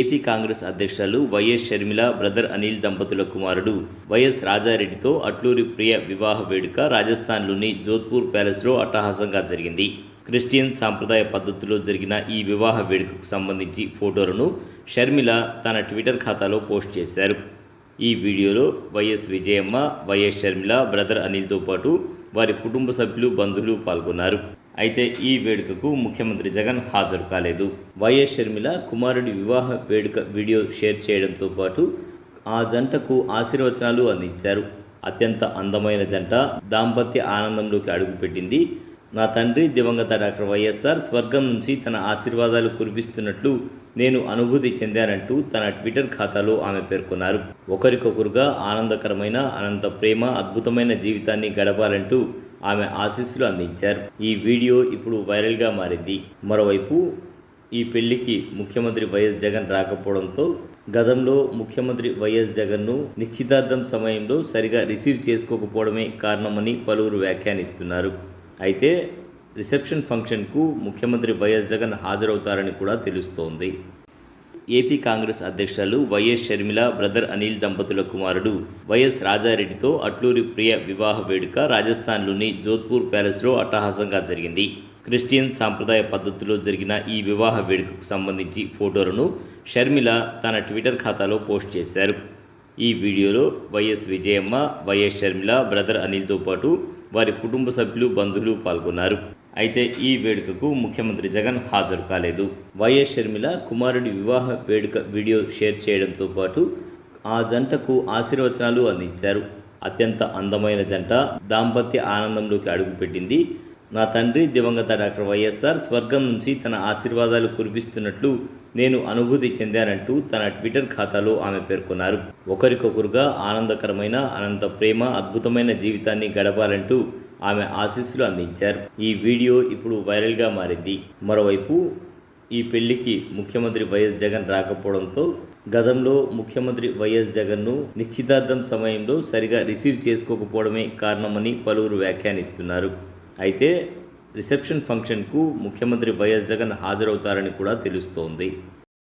AP Congress అధ్యక్షులు YS Sharmila brother Anil దంపతుల కుమారుడు వైఎస్ రాజారెడ్డితో అట్లూరి ప్రియ వివాహ వేడుక రాజస్థాన్లోని జోధ్పూర్ ప్యాలెస్లో అట్టహాసంగా జరిగింది. క్రిస్టియన్ సాంప్రదాయ పద్ధతిలో జరిగిన ఈ వివాహ వేడుకకు సంబంధించి ఫోటోలను షర్మిల తన ట్విట్టర్ ఖాతాలో పోస్ట్ చేశారు. ఈ వీడియోలో YS Vijayamma YS Sharmila brother అనిల్తో పాటు వారి కుటుంబ సభ్యులు బంధువులు పాల్గొన్నారు. అయితే ఈ వేడుకకు ముఖ్యమంత్రి జగన్ హాజరు కాలేదు. వైఎస్ షర్మిల కుమారుడి వివాహ వేడుక వీడియో షేర్ చేయడంతో పాటు ఆ జంటకు ఆశీర్వచనాలు అందించారు. అత్యంత అందమైన జంట దాంపత్య ఆనందంలోకి అడుగుపెట్టింది నా తండ్రి దివంగత డాక్టర్ వైఎస్ఆర్ స్వర్గం నుంచి తన ఆశీర్వాదాలు కురిపిస్తున్నట్లు నేను అనుభూతి చెందానంటూ తన ట్విట్టర్ ఖాతాలో ఆమె పేర్కొన్నారు. ఒకరికొకరుగా ఆనందకరమైన అనంత ప్రేమ అద్భుతమైన జీవితాన్ని గడపాలంటూ ఆమె ఆశీస్సులు అందించారు. ఈ వీడియో ఇప్పుడు వైరల్గా మారింది. మరోవైపు ఈ పెళ్ళికి ముఖ్యమంత్రి వైఎస్ జగన్ రాకపోవడంతో గతంలో ముఖ్యమంత్రి వైఎస్ జగన్ను నిశ్చితార్థం సమయంలో సరిగా రిసీవ్ చేసుకోకపోవడమే కారణమని పలువురు వ్యాఖ్యానిస్తున్నారు. అయితే రిసెప్షన్ ఫంక్షన్కు ముఖ్యమంత్రి వైఎస్ జగన్ హాజరవుతారని కూడా తెలుస్తోంది. ఏపీ కాంగ్రెస్ అధ్యక్షులు వైఎస్ షర్మిల బ్రదర్ అనిల్ దంపతుల కుమారుడు వైఎస్ రాజారెడ్డితో అట్లూరి ప్రియ వివాహ వేడుక రాజస్థాన్లోని జోధ్పూర్ ప్యాలెస్లో అట్టహాసంగా జరిగింది. క్రిస్టియన్ సాంప్రదాయ పద్ధతిలో జరిగిన ఈ వివాహ వేడుకకు సంబంధించి ఫోటోలను షర్మిల తన ట్విట్టర్ ఖాతాలో పోస్ట్ చేశారు. ఈ వీడియోలో YS Vijayamma YS Sharmila brother అనిల్తో పాటు వారి కుటుంబ సభ్యులు బంధువులు పాల్గొన్నారు. అయితే ఈ వేడుకకు ముఖ్యమంత్రి జగన్ హాజరు కాలేదు. వైఎస్ షర్మిల కుమారుడి వివాహ వేడుక వీడియో షేర్ చేయడంతో పాటు ఆ జంటకు ఆశీర్వచనాలు అందించారు. అత్యంత అందమైన జంట దాంపత్య ఆనందంలోకి అడుగుపెట్టింది నా తండ్రి దివంగత డాక్టర్ వైఎస్ఆర్ స్వర్గం నుంచి తన ఆశీర్వాదాలు కురిపిస్తున్నట్లు నేను అనుభూతి చెందానంటూ తన ట్విట్టర్ ఖాతాలో ఆమె పేర్కొన్నారు. ఒకరికొకరుగా ఆనందకరమైన అనంత ప్రేమ అద్భుతమైన జీవితాన్ని గడపాలంటూ ఆమె ఆశీస్సులు అందించారు. ఈ వీడియో ఇప్పుడు వైరల్గా మారింది. మరోవైపు ఈ పెళ్ళికి ముఖ్యమంత్రి వైఎస్ జగన్ రాకపోవడంతో గతంలో ముఖ్యమంత్రి వైఎస్ జగన్ను నిశ్చితార్థం సమయంలో సరిగా రిసీవ్ చేసుకోకపోవడమే కారణమని పలువురు వ్యాఖ్యానిస్తున్నారు. అయితే రిసెప్షన్ ఫంక్షన్కు ముఖ్యమంత్రి వైఎస్ జగన్ హాజరవుతారని కూడా తెలుస్తోంది.